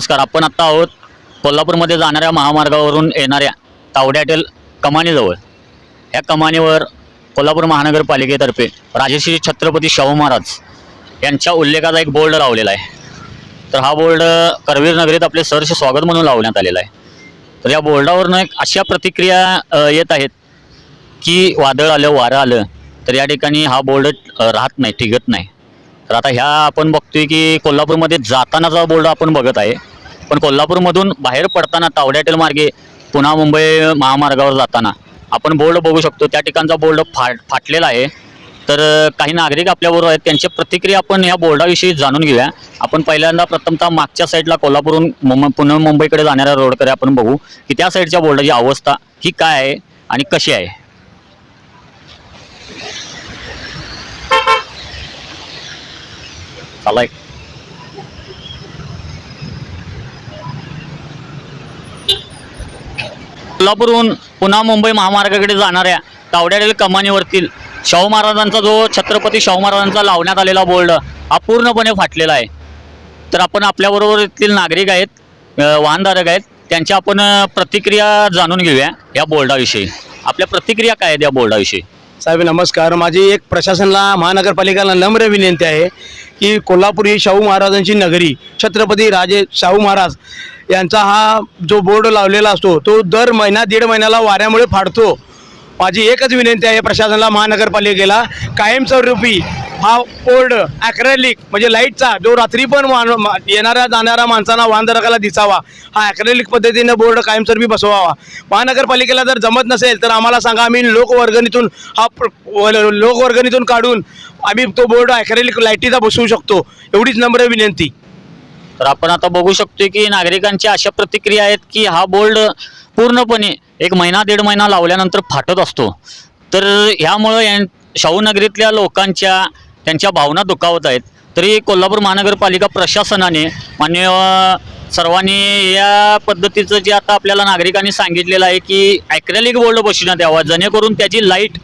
नमस्कार आपण आत्ता आहोत कोल्हापूरमध्ये जाणाऱ्या महामार्गावरून येणाऱ्या तावड्याटेल कमानीजवळ. या कमानीवर कोल्हापूर महानगरपालिकेतर्फे राजश्री छत्रपती शाहू महाराज यांच्या उल्लेखाचा एक बोर्ड लावलेला आहे. तर हा बोर्ड करवीर नगरीत आपले सहर्ष स्वागत म्हणून लावण्यात आलेला आहे. तर या बोर्डावरनं एक अशा प्रतिक्रिया येत आहेत की वादळ आलं वारं आलं तर या ठिकाणी हा बोर्ड राहत नाही टिकत नाही. तर आता ह्या आपण बघतोय की कोल्हापूरमध्ये जातानाचा बोर्ड आपण बघत आहे. पण कोल्हापूरमधून बाहेर पडताना तावड्याटेल मार्गे पुन्हा मुंबई महामार्गावर जाताना आपण बोर्ड बघू शकतो. त्या ठिकाणचा बोर्ड फाट फाटलेला आहे. तर काही नागरिक आपल्याबरोबर आहेत. त्यांची प्रतिक्रिया आपण या बोर्डाविषयी जाणून घेऊया. आपण पहिल्यांदा प्रथमतः मागच्या साईडला कोल्हापूरहून मुंबई पुणे मुंबईकडे जाणाऱ्या रोडकडे आपण बघू की त्या साईडच्या बोर्डाची अवस्था ही काय आहे आणि कशी आहे. चालाय कोल्हापूरहून पुन्हा मुंबई महामार्गाकडे जाणाऱ्या तावड्यातील कमानीवरतील शाहू महाराजांचा जो छत्रपती शाहू महाराजांचा लावण्यात आलेला बोर्ड हा पूर्णपणे फाटलेला आहे. तर आपण आपल्याबरोबर येथील नागरिक आहेत वाहनधारक आहेत त्यांच्या आपण प्रतिक्रिया जाणून घेऊया या बोर्डाविषयी. आपल्या प्रतिक्रिया काय आहेत या बोर्डाविषयी? साहेब नमस्कार. माझी एक प्रशासनाला महानगरपालिकेला नम्र विनंती आहे की कोल्हापूर ही शाहू महाराजांची नगरी छत्रपती राजे शाहू महाराज यांचा हा जो बोर्ड लावलेला असतो तो दर महिना दीड महिन्याला वाऱ्यामुळे फाडतो. माझी एकच विनंती आहे प्रशासनाला महानगरपालिकेला कायमस्वरूपी हा बोर्ड ॲक्रेलिक म्हणजे लाईटचा जो रात्री पण मान- मा- येणाऱ्या जाणाऱ्या माणसांना वाहनधारकाला दिसावा हा ॲक्रेलिक पद्धतीनं बोर्ड कायमस्वरूपी बसवावा. महानगरपालिकेला जर जमत नसेल तर आम्हाला सांगा आम्ही लोकवर्गणीतून हा प्र- लोकवर्गणीतून काढून आम्ही तो बोर्ड ॲक्रेलिक लाईटीचा बसवू शकतो एवढीच नम्र विनंती. तर आपण आता बघू शकतो की नागरिकांच्या अशा प्रतिक्रिया आहेत की हा बोर्ड पूर्णपणे एक महिना दीड महिना लावल्यानंतर फाटत असतो. तर ह्यामुळं यां शाहू नगरीतल्या लोकांच्या त्यांच्या भावना दुखावत आहेत. तरी कोल्हापूर महानगरपालिका प्रशासनाने मान्य सर्वांनी या पद्धतीचं जे आता आपल्याला नागरिकांनी सांगितलेलं आहे की ॲक्रेलिक बोर्ड बसण्यात यावा जेणेकरून त्याची लाइट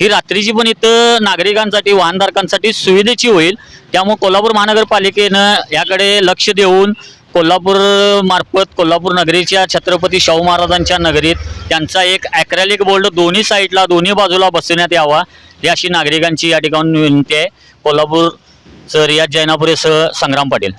ही रात्रीची पण इथं नागरिकांसाठी वाहनधारकांसाठी सुविधेची होईल. त्यामुळे कोल्हापूर महानगरपालिकेनं याकडे लक्ष देऊन कोल्हापूर मार्फत कोल्हापूर नगरीच्या छत्रपती शाहू महाराजांच्या नगरीत त्यांचा एक ॲक्रॅलिक बोर्ड दोन्ही साईडला दोन्ही बाजूला बसवण्यात यावा ही अशी नागरिकांची या ठिकाणी विनंती आहे. कोल्हापूर सर रियाज जैनापुरेसह संग्राम पाटील.